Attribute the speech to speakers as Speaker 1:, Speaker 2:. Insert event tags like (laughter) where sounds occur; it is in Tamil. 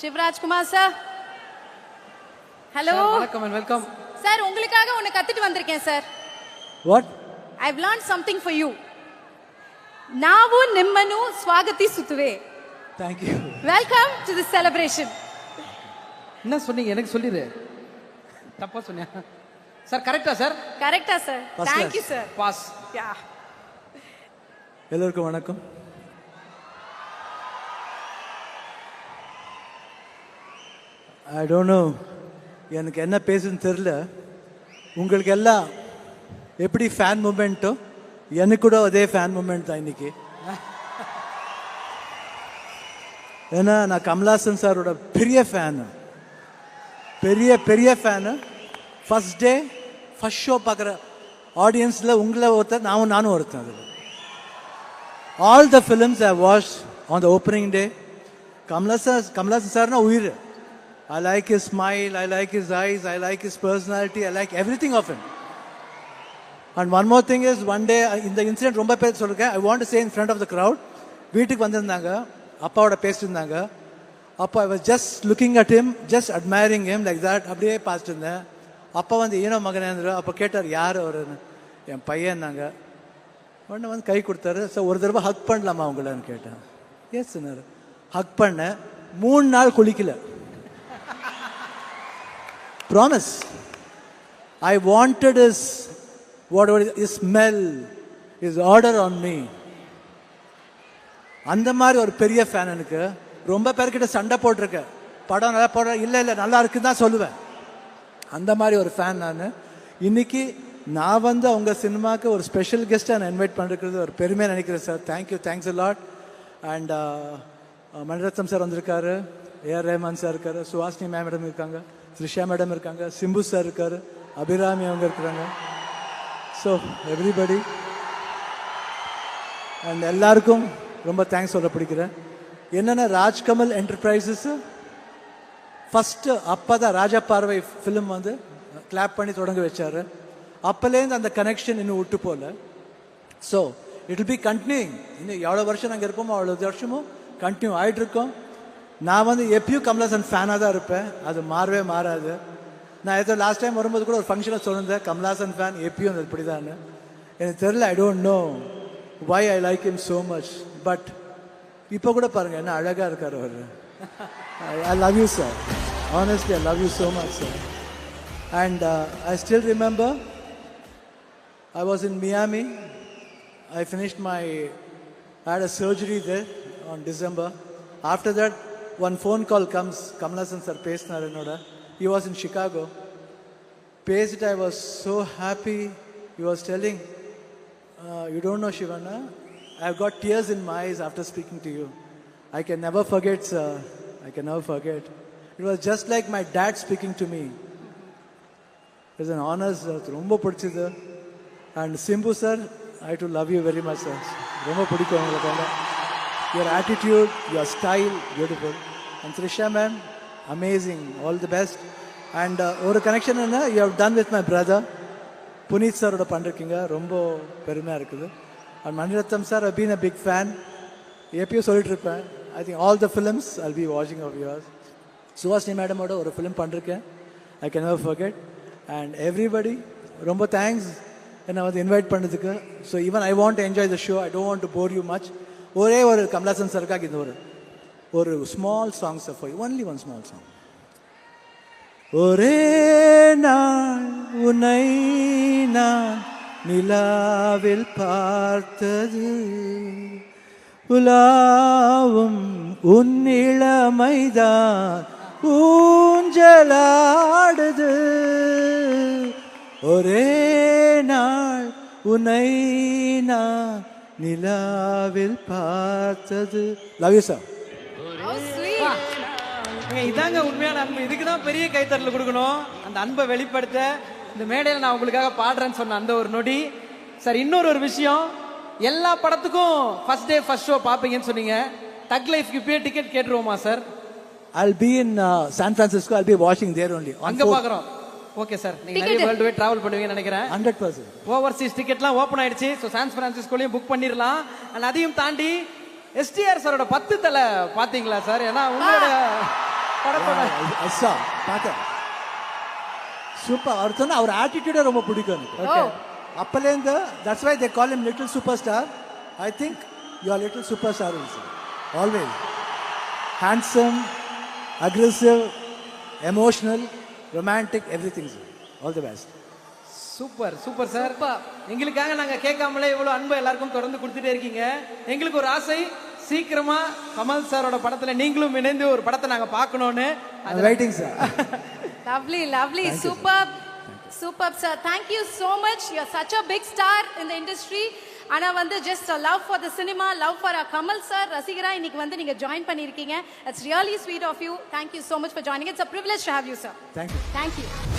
Speaker 1: சிவராஜ்குமார் சார். ஹலோ
Speaker 2: வணக்கம் அண்ட் வெல்கம்
Speaker 1: சார் உங்களுக்காக ஒன்னு கத்துட்டு வந்திருக்கேன் sir.
Speaker 3: What
Speaker 1: I have learn something for you நாவு நிம்மனு
Speaker 3: ஸ்வாகத்தி சுத்துவே.
Speaker 1: Thank you welcome to the celebration
Speaker 2: என்ன சொன்னீங்க? எனக்கு சொல்லிடு. தப்பா சொன்னியா சார் கரெக்டா சார்
Speaker 1: கரெக்டா sir thank
Speaker 3: you
Speaker 1: sir
Speaker 2: boss
Speaker 1: யா
Speaker 3: எல்லோருக்கும் வணக்கம். ஐ டோன்ட் நோ எனக்கு என்ன பேசுன்னு தெரில உங்களுக்கு எல்லாம் எப்படி ஃபேன் மூமெண்ட்டோ எனக்கு கூட அதே ஃபேன் மூமெண்ட் தான் இன்னைக்கு. ஏன்னா நான் கமலாசன் சாரோட பெரிய ஃபேனு பெரிய பெரிய fan first day first show பார்க்குற ஆடியன்ஸில் உங்களை ஒருத்தர் நானும் நானும் ஒருத்தன் அதில். All the films I watch on the opening day Kamal Haasan Kamal Haasan சார்னா உயிர். I like his smile, I like his eyes, I like his personality, I like everything of him. And one more thing is one day இந்த இன்சிடென்ட் ரொம்ப பேர் சொல்லிருக்கேன். I want say in front of the crowd வீட்டுக்கு வந்திருந்தாங்க அப்பாவோட பேசிட்டு இருந்தாங்க அப்போ I was just looking at him just admiring him like that அப்படியே பார்த்துட்டு இருந்தேன். அப்பா வந்து ஈனோ மகனேந்திர அப்போ கேட்டார் யார் அவருன்னு? என் பையன்னாங்க உடனே வந்து கை கொடுத்தாரு ஸோ ஒரு தடவை ஹக் பண்ணலாமா உங்களான்னு கேட்டேன். எஸ் ஹக் பண்ணேன். மூணு நாள் குளிக்கல. Promise. I wanted is whatever is smell is odour on me அந்த மாதிரி ஒரு பெரிய ஃபேன் எனக்கு. ரொம்ப பேர்கிட்ட சண்டை போட்டிருக்கேன் படம் நல்லா போடுற இல்லை இல்லை நல்லா இருக்குன்னு தான் சொல்லுவேன். அந்த மாதிரி ஒரு ஃபேன் நான். இன்னைக்கு நான் வந்து அவங்க சினிமாவுக்கு ஒரு ஸ்பெஷல் கெஸ்ட்டாக நான் இன்வைட் பண்ணிருக்கிறது ஒரு பெருமையாக நினைக்கிறேன் sir thank you thanks lot and Mani Ratnam sir வந்திருக்காரு. ஏஆர் ரஹ்மான் சார் இருக்காரு. சுஹாசினி மேடம் இருக்காங்க. த்ரிஷா மேடம் இருக்காங்க சிம்பு சார் இருக்கார் அபிராமி அவங்க இருக்கிறாங்க ஸோ எவ்ரிபடி அண்ட் எல்லாருக்கும் ரொம்ப தேங்க்ஸ் சொல்ல பிடிக்கிறேன். என்னென்ன ராஜ்கமல் என்டர்பிரைசஸ் ஃபஸ்ட்டு அப்போ தான் ராஜா பார்வை ஃபிலிம் வந்து கிளாப் பண்ணி தொடங்க வச்சார். அப்போலேருந்து அந்த கனெக்ஷன் இன்னும் விட்டு போகல ஸோ இட் பி கண்டினியூங் இன்னும் எவ்வளோ வருஷம் நாங்கள் இருப்போமோ அவ்வளோ வருஷமும் கண்டினியூ ஆகிட்டு இருக்கோம் நான் வந்து எப்பயும் கமலாசன் ஃபேனாக தான் இருப்பேன். அது மாறவே மாறாது. நான் ஏதோ லாஸ்ட் டைம் வரும்போது கூட ஒரு ஃபங்க்ஷனில் சொல்லியிருந்தேன் கமலாசன் ஃபேன் எப்பயும் அது இப்படி தான் எனக்கு தெரியல I don't know why I like him so much but இப்போ கூட பாருங்கள் என்ன அழகாக இருக்கார் அவர். I love you sir honestly I love you so much sir and I still remember I was in Miami. I finished my, I had a surgery there on December. After that, one phone call comes, Kamalasan sir பேசினார் என்னோட He was in Chicago. பேசிட்டு I was so happy. He was telling, uh, you don't know Shivana, I've got tears in my eyes after speaking to you. I can never forget, sir. I can never forget. It was just like my dad speaking to me. It's an honor, sir. ரொம்ப பிடிச்சது and Simbu sir I do love you very much sir ரொம்ப பிடிக்கும் உங்களுக்கு Your attitude your style beautiful and Trisha ma'am, amazing all the best and ஒரு கனெக்ஷன் என்ன? You have done with my brother Puneeth சாரோட பண்ணிருக்கீங்க. ரொம்ப பெருமையாக இருக்குது. And Mani Ratnam sir I been a big fan எப்பயும் சொல்லிட்டு இருப்பேன் I think all the films I'll be வாட்சிங் ஆஃப் யுவர்ஸ் சுஹாஸ்னி மேடமோட ஒரு ஃபிலிம் பண்ணிருக்கேன். I can never forget and everybody ரொம்ப தேங்க்ஸ் என்னை வந்து இன்வைட் பண்ணதுக்கு. So even I want enjoy the show I don't want to bore you much ஒரே ஒரு கமலாசன் சருக்காக இந்த ஒரு ஒரு small songs for only one small song ஒரே நாள் உன்னை நான் நிலாவில் பார்த்தது. உலாவும் உன் இளமைதான் ஊஞ்சலாடுது. ஒரே நாள் உன்னை நான் நிலாவில் பார்த்தது. லவ் யூ சார்
Speaker 2: இதாங்க உண்மையான அன்பு. இதுக்கு தான் பெரிய கைத்தறல் கொடுக்கணும். அந்த அன்பை வெளிப்படுத்த இந்த மேடையில் நான் உங்களுக்காக பாடுறேன்னு சொன்ன அந்த ஒரு நொடி. சார் இன்னொரு ஒரு விஷயம். எல்லா படத்துக்கும் ஃபர்ஸ்ட் டே ஃபர்ஸ்ட் ஷோ பார்ப்பீங்கன்னு சொன்னீங்க. தக் லைஃப்க்கு இப்பயே ticket கேட்டுருவோமா sir
Speaker 3: I'll be in uh, San Francisco. I'll be watching there only. On
Speaker 2: அங்க பாக்குறோம். ஓகே சார் நீங்க நிறைய. வேர்ல்டு வைட் டிராவல் பண்ணுவீங்கன்னு நினைக்கிறேன்.
Speaker 3: ஹண்ட்ரட் பர்சன்ட்
Speaker 2: ஓவர்சீஸ் டிக்கெட்லாம் ஓப்பன் ஆயிடுச்சு. ஸோ சான் பிரான்சிஸ்கோலையும் புக் பண்ணிடலாம். அண்ட் அதையும் தாண்டி எஸ்டிஆர் சாரோட பத்து தலை பாத்தீங்களா சார் ஏன்னா உங்களோட படத்தோட
Speaker 3: ஐசா பார்த்தேன் சூப்பர். அவர் சொன்ன அவர் ஆட்டிடியூடே ரொம்ப பிடிக்கும் எனக்கு.
Speaker 1: ஓ.
Speaker 3: அப்பலேருந்து that's why they call him little super star I think you are little super star also always handsome aggressive emotional romantic everything all
Speaker 2: the best super
Speaker 1: super sir.
Speaker 2: எங்களுக்காக நாங்க கேட்காமலே இவ்வளவு அன்பை எல்லாருக்கும் தொடர்ந்து கொடுத்துட்டே இருக்கீங்க. எங்களுக்கு ஒரு ஆசை சீக்கிரமா கமல் சாரோட படத்துல நீங்களும் இணைந்து ஒரு படத்தை நாங்க பார்க்கணும்னு.
Speaker 3: Waiting sir (laughs)
Speaker 1: Lovely, lovely, superb, superb, sir. Thank you so much. You're such a big star in the industry. ஆனா வந்து just love for the cinema love for a Kamal sir ரசிகரா இன்னைக்கு வந்து நீங்க ஜாயின் பண்ணிருக்கீங்க it's really sweet of you thank you so much for joining. It's a privilege to have you sir. Thank you you.